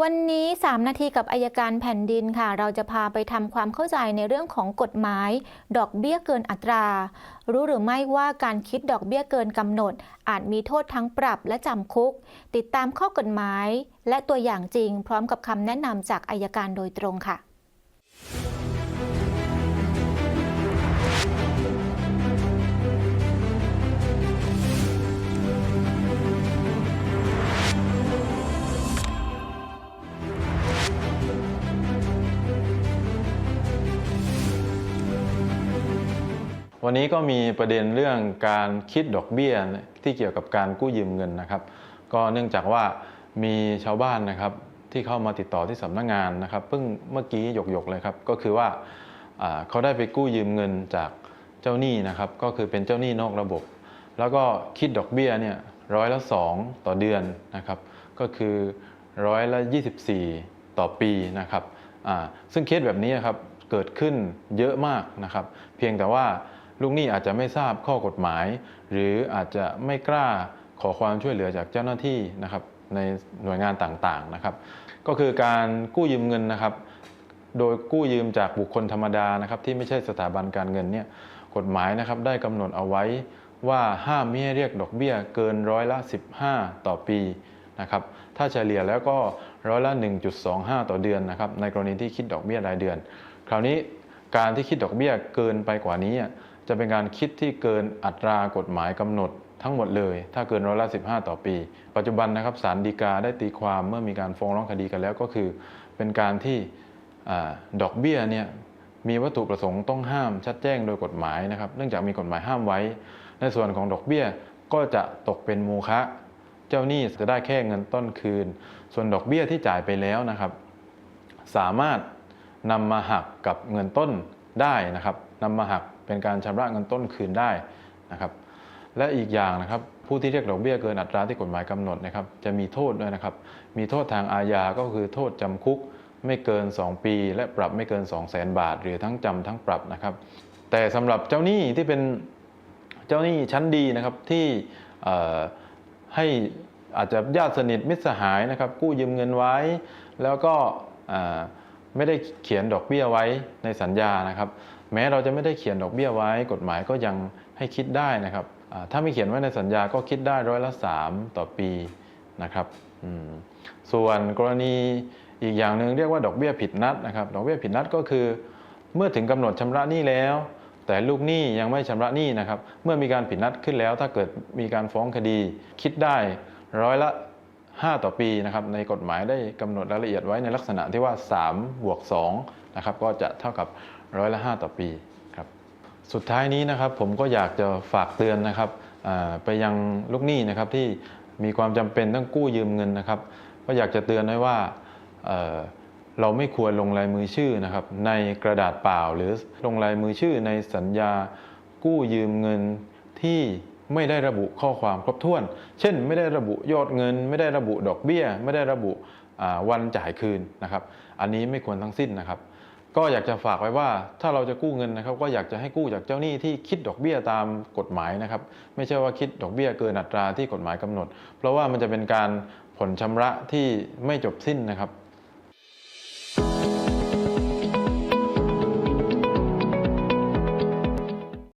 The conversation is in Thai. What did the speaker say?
วันนี้ 3 นาทีกับอายการแผ่นดินค่ะ เราจะพาไปทำความเข้าใจในเรื่องของกฎหมาย ดอกเบี้ยเกินอัตรา รู้หรือไม่ว่าการคิดดอกเบี้ยเกินกำหนด อาจมีโทษทั้งปรับและจำคุก ติดตามข้อกฎหมาย และตัวอย่างจริง พร้อมกับคำแนะนำจากอายการโดยตรงค่ะ วันนี้ก็มีประเด็นเรื่องการคิดดอกเบี้ยที่เกี่ยวกับการกู้ยืมเงินนะครับ ก็เนื่องจากว่ามีชาวบ้านนะครับที่เข้ามาติดต่อที่สำนักงานนะครับเพิ่งเมื่อกี้หยกๆเลยครับก็คือว่าเขาได้ไปกู้ยืมเงินจากเจ้าหนี้นะครับ ก็คือเป็นเจ้าหนี้นอกระบบ แล้วก็คิดดอกเบี้ยเนี่ยร้อยละสองต่อเดือนนะครับ ก็คือร้อยละ24 ต่อปีนะครับซึ่งเคสแบบนี้ครับเกิดขึ้นเยอะมากนะครับ เพียงแต่ว่า ลูกหนี้อาจจะไม่ทราบข้อกฎหมาย หรืออาจจะไม่กล้าขอความช่วยเหลือจากเจ้าหน้าที่นะครับในหน่วยงานต่างๆนะครับ ก็คือการกู้ยืมเงินนะครับ โดยกู้ยืมจากบุคคลธรรมดานะครับ ที่ไม่ใช่สถาบันการเงินเนี่ยกฎหมายนะครับได้กำหนดเอาไว้ว่าห้ามไม่ให้เรียกดอกเบี้ยเกินร้อยละ 15 ต่อปีนะครับถ้าเฉลี่ยแล้วก็ร้อยละ 1.25 ต่อเดือนนะครับในกรณีที่คิดดอกเบี้ยรายเดือน คราวนี้การที่คิดดอกเบี้ยเกินไปกว่านี้ จะเป็นการคิดที่เกินอัตรากฎหมายกำหนดทั้งหมดเลย ถ้าเกินร้อยละ15ต่อปี ปัจจุบันนะครับศาลฎีกาได้ตีความเมื่อมีการฟ้องร้องคดีกันแล้วก็คือ เป็นการที่อดอกเบี้ยเนี่ยมีวัตถุประสงค์ต้องห้ามชัดแจ้งโดยกฎหมายนะครับ เนื่องจากมีกฎหมายห้ามไว้ ในส่วนของดอกเบี้ยก็จะตกเป็นโมฆะเจ้าหนี้จะได้แค่เงินต้นคืน ส่วนดอกเบี้ยที่จ่ายไปแล้วนะครับ สามารถนำมาหักกับเงินต้นได้นะครับนำมาหัก เป็นการชำระเงินต้นคืนได้นะครับ และอีกอย่างนะครับผู้ที่เรียกดอกเบี้ยเกินอัตราที่กฎหมายกำหนดนะครับ จะมีโทษด้วยนะครับ มีโทษทางอาญาก็คือโทษจำคุกไม่เกิน 2 ปี และปรับไม่เกิน 2 0 0แสนบาท หรือทั้งจำทั้งปรับนะครับ แต่สำหรับเจ้าหนี้ที่เป็นเจ้าหนี้ชั้นดีนะครับที่ให้อาจจะญาติสนิทมิตรสหายนะครับ กู้ยืมเงินไว้ แล้วก็ไม่ได้เขียนดอกเบี้ยไว้ในสัญญานะครับ แม้เราจะไม่ได้เขียนดอกเบี้ยไว้ กฎหมายก็ยังให้คิดได้นะครับถ้าไม่เขียนไว้ในสัญญาก็คิดได้ร้อยละ 3 ต่อปีนะครับส่วนกรณีอีกอย่างหนึ่งเรียกว่าดอกเบี้ยผิดนัดนะครับดอกเบี้ยผิดนัดก็คือ เมื่อถึงกำหนดชำระหนี้แล้ว แต่ลูกหนี้ยังไม่ชำระหนี้นะครับ เมื่อมีการผิดนัดขึ้นแล้ว ถ้าเกิดมีการฟ้องคดี คิดได้ร้อยละ 5 ต่อปีนะครับในกฎหมายได้กำหนดรายละเอียดไว้ในลักษณะที่ว่า3บวก2นะครับก็จะเท่ากับ ร้อยละ 5 ต่อปีครับสุดท้ายนี้นะครับผมก็อยากจะฝากเตือนนะครับไปยังลูกหนี้นะครับที่มีความจำเป็นต้องกู้ยืมเงินนะครับ ก็อยากจะเตือนไว้ว่าเเราไม่ควรลงลายมือชื่อนะครับ ในกระดาษเปล่า หรือลงลายมือชื่อในสัญญากู้ยืมเงินที่ไม่ได้ระบุข้อความครบถ้วน เช่น ไม่ได้ระบุยอดเงิน ไม่ได้ระบุดอกเบี้ย ไม่ได้ระบุวันจ่ายคืนนะครับ อันนี้ไม่ควรทั้งสิ้นนะครับ ก็อยากจะฝากไว้ว่าถ้าเราจะกู้เงินนะครับ ก็อยากจะให้กู้จากเจ้าหนี้ที่คิดดอกเบี้ยตามกฎหมายนะครับ ไม่ใช่ว่าคิดดอกเบี้ยเกินอัตราที่กฎหมายกำหนด เพราะว่ามันจะเป็นการผ่อนชำระที่ไม่จบสิ้นนะครับ